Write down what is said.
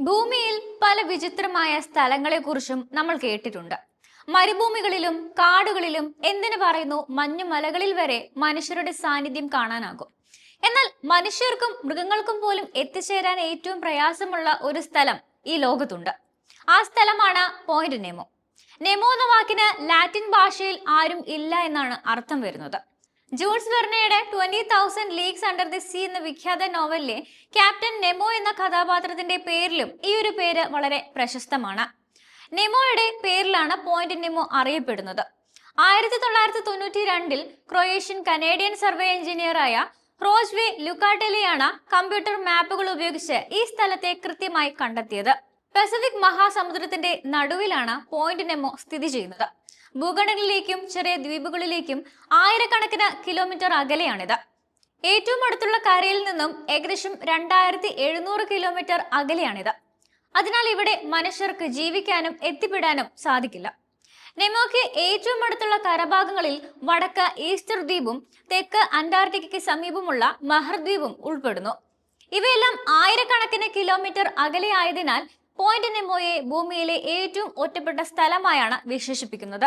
ഭൂമിയിൽ പല വിചിത്രമായ സ്ഥലങ്ങളെക്കുറിച്ചും നമ്മൾ കേട്ടിട്ടുണ്ട്. മരുഭൂമികളിലും കാടുകളിലും എന്തിനു പറയുന്നു മഞ്ഞുമലകളിൽ വരെ മനുഷ്യരുടെ സാന്നിധ്യം കാണാനാകും. എന്നാൽ മനുഷ്യർക്കും മൃഗങ്ങൾക്കും പോലും എത്തിച്ചേരാൻ ഏറ്റവും പ്രയാസമുള്ള ഒരു സ്ഥലം ഈ ലോകത്തുണ്ട്. ആ സ്ഥലമാണ് പോയിന്റ് നെമോ. നെമോ എന്ന വാക്കിന് ലാറ്റിൻ ഭാഷയിൽ ആരും ഇല്ല എന്നാണ് അർത്ഥം വരുന്നത്. Jules വെർണയുടെ twenty thousand leagues under the sea എന്ന വിഖ്യാത നോവലിലെ ക്യാപ്റ്റൻ നെമോ എന്ന കഥാപാത്രത്തിന്റെ പേരിലും ഈ ഒരു പേര് വളരെ പ്രശസ്തമാണ്. നെമോയുടെ പേരിലാണ് പോയിന്റ് നെമോ അറിയപ്പെടുന്നത്. ആയിരത്തി തൊള്ളായിരത്തി തൊണ്ണൂറ്റി രണ്ടിൽ ക്രൊയേഷ്യൻ കനേഡിയൻ സർവേ എഞ്ചിനീയറായ റോജ്വേ ലുക്കാട്ടെലിയാണ് കമ്പ്യൂട്ടർ മാപ്പുകൾ ഉപയോഗിച്ച് ഈ സ്ഥലത്തെ കൃത്യമായി കണ്ടെത്തിയത്. പസഫിക് മഹാസമുദ്രത്തിന്റെ നടുവിലാണ് പോയിന്റ് നെമോ സ്ഥിതി ചെയ്യുന്നത്. ഭൂഖണ്ഡങ്ങളിലേക്കും ചെറിയ ദ്വീപുകളിലേക്കും ആയിരക്കണക്കിന് കിലോമീറ്റർ അകലെയാണിത്. ഏറ്റവും അടുത്തുള്ള കരയിൽ നിന്നും ഏകദേശം രണ്ടായിരത്തി എഴുന്നൂറ് കിലോമീറ്റർ അകലെയാണിത്. അതിനാൽ ഇവിടെ മനുഷ്യർക്ക് ജീവിക്കാനും എത്തിപ്പെടാനും സാധിക്കില്ല. നെമോക്ക് ഏറ്റവും അടുത്തുള്ള കരഭാഗങ്ങളിൽ വടക്ക് ഈസ്റ്റർ ദ്വീപും തെക്ക് അന്റാർട്ടിക്കയ്ക്ക് സമീപമുള്ള മഹർ ദ്വീപും ഉൾപ്പെടുന്നു. ഇവയെല്ലാം ആയിരക്കണക്കിന് കിലോമീറ്റർ അകലെയായതിനാൽ പോയിന്റ് നെമോയെ ഭൂമിയിലെ ഏറ്റവും ഒറ്റപ്പെട്ട സ്ഥലമായാണ് വിശേഷിപ്പിക്കുന്നത്.